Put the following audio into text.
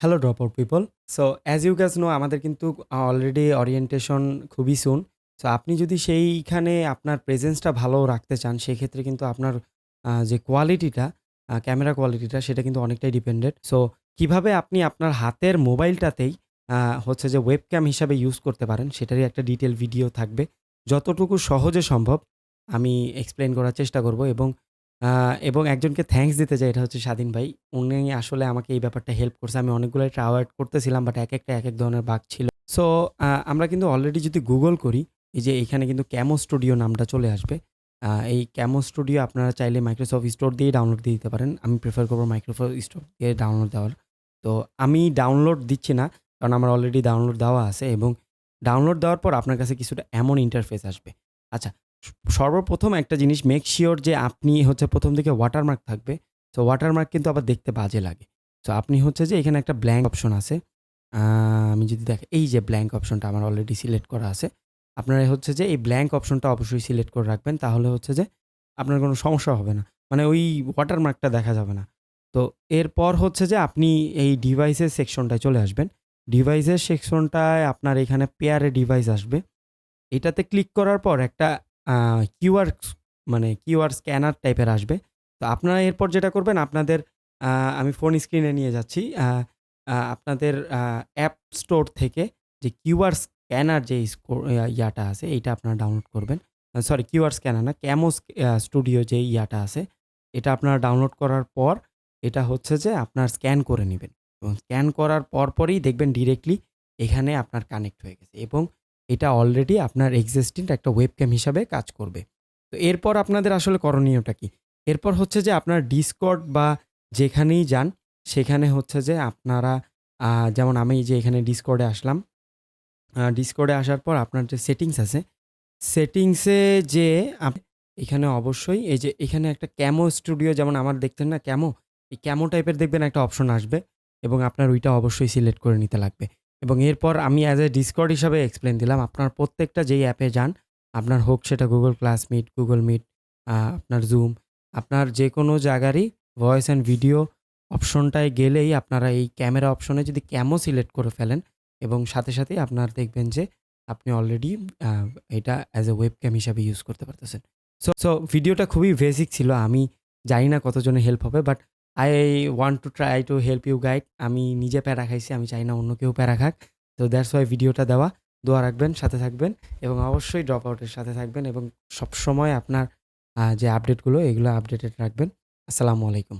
Hello drop out people so as you guess know আমাদের কিন্তু already orientation খুবই সুন so আপনি যদি সেইখানে আপনার প্রেজেন্সটা ভালো রাখতে চান, সেক্ষেত্রে কিন্তু আপনার যে কোয়ালিটিটা ক্যামেরা কোয়ালিটিটা সেটা কিন্তু অনেকটাই ডিপেন্ডেড সো কীভাবে আপনি আপনার হাতের মোবাইলটাতেই হচ্ছে যে ওয়েবক্যাম হিসাবে ইউজ করতে পারেন, সেটারই একটা ডিটেল ভিডিও থাকবে। যতটুকু সহজে সম্ভব, আমি এক্সপ্লেন করার চেষ্টা করব এবং এবং একজনকে থ্যাঙ্কস দিতে চাই, এটা হচ্ছে স্বাধীন ভাই। উনি আসলে আমাকে এই ব্যাপারটা হেল্প করছে। আমি অনেকগুলো ট্রাওয়ার্ড করতেছিলাম বাট এক একটা, এক এক ধরনের বাগ ছিল। সো আমরা কিন্তু অলরেডি যদি গুগল করি, এই যে এখানে কিন্তু ক্যামো স্টুডিও নামটা চলে আসবে। এই ক্যামো স্টুডিও আপনারা চাইলে মাইক্রোসফট স্টোর দিয়ে ডাউনলোড দিয়ে দিতে পারেন। আমি প্রেফার করব মাইক্রোসফট স্টোর দিয়ে ডাউনলোড দেওয়ার। তো আমি ডাউনলোড দিচ্ছি না, কারণ আমার অলরেডি ডাউনলোড দেওয়া আছে এবং ডাউনলোড দেওয়ার পর আপনার কাছে কিছুটা এমন ইন্টারফেস আসবে। আচ্ছা সর্বপ্রথম একটা জিনিস মেক শিওর যে আপনি হচ্ছে প্রথম দিকে ওয়াটারমার্ক থাকবে। তো ওয়াটারমার্ক কিন্তু আবার দেখতে বাজে লাগে। তো আপনি হচ্ছে যে এখানে একটা ব্ল্যাঙ্ক অপশন আছে। আমি যদি দেখ, এই যে ব্ল্যাঙ্ক অপশনটা আমার অলরেডি সিলেক্ট করা আছে। আপনারা হচ্ছে যে এই ব্ল্যাঙ্ক অপশনটা অবশ্যই সিলেক্ট করে রাখবেন, তাহলে হচ্ছে যে আপনার কোনো সমস্যা হবে না। মানে ওই ওয়াটারমার্কটা দেখা যাবে না। তো, এরপর হচ্ছে যে আপনি এই ডিভাইসের সেকশনটায় চলে আসবেন। ডিভাইসের সেকশনটায় আপনার এখানে পেয়ারে ডিভাইস আসবে। এটাতে ক্লিক করার পর একটা কিউআর মানে কিউআর স্ক্যানার টাইপের আসবে। তো আপনারা এরপর যেটা করবেন, আপনাদের আমি ফোন স্ক্রিনে নিয়ে যাচ্ছি। আপনাদের অ্যাপ স্টোর থেকে যে কিউআর স্ক্যানার যে ইয়াটা আছে, এইটা আপনারা ডাউনলোড করবেন। সরি কিউআর স্ক্যানার না, ক্যামো স্টুডিও যে ইয়াটা আছে, এটা আপনারা ডাউনলোড করার পর এটা হচ্ছে যে আপনার স্ক্যান করে নেবেন। এবং স্ক্যান করার পরপরই দেখবেন ডিরেক্টলি এখানে আপনার কানেক্ট হয়ে গেছে। এবং এটা অলরেডি আপনার এক্সিস্টেন্ট একটা ওয়েবক্যাম হিসাবে কাজ করবে। তো এরপর আপনাদের আসলে করণীয়টা কি? এরপর হচ্ছে যে আপনার ডিসকর্ড বা যেখানেই যান, সেখানে হচ্ছে যে আপনারা যেমন আমি যে এখানে ডিসকর্ডে আসলাম ডিসকর্ডে আসার পর আপনার যে সেটিংস আছে সেটিংসে যে এখানে অবশ্যই এই যে এখানে একটা ক্যামো স্টুডিও যেমন আমার দেখতেন না ক্যামো এই ক্যামো টাইপের দেখবেন একটা অপশন আসবে এবং আপনার ওইটা অবশ্যই সিলেক্ট করে নিতে লাগবে। এবং এরপর আমি অ্যাজ এ ডিসকর্ড হিসাবে এক্সপ্লেন দিলাম, আপনার প্রত্যেকটা যেই অ্যাপে যান, আপনার হোক সেটা Google class meet Google meet আপনার জুম আপনার যে কোনো জায়গারই ভয়েস অ্যান্ড ভিডিও অপশনটায় গেলেই আপনারা এই ক্যামেরা অপশনে যদি ক্যামো সিলেক্ট করে ফেলেন এবং সাথে সাথেই আপনার দেখবেন যে আপনি অলরেডি এটা অ্যাজ এ ওয়েব ক্যাম হিসাবে ইউজ করতে পারতেছেন। সো সো ভিডিওটা খুবই বেসিক ছিল, আমি জানি না কতজনের হেল্প হবে but I want to try to help you guide আমি নিজে প্যারা খাইছি, আমি চাই না অন্য কেউ প্যারা খাক। তো দ্যাটস ওয়াই ভিডিওটা দেওয়া। দোয়া রাখবেন, সাথে থাকবেন এবং অবশ্যই ড্রপ আউটের সাথে থাকবেন এবং সবসময় আপনার যে আপডেটগুলো এগুলো আপডেটেড রাখবেন। আসসালামু আলাইকুম।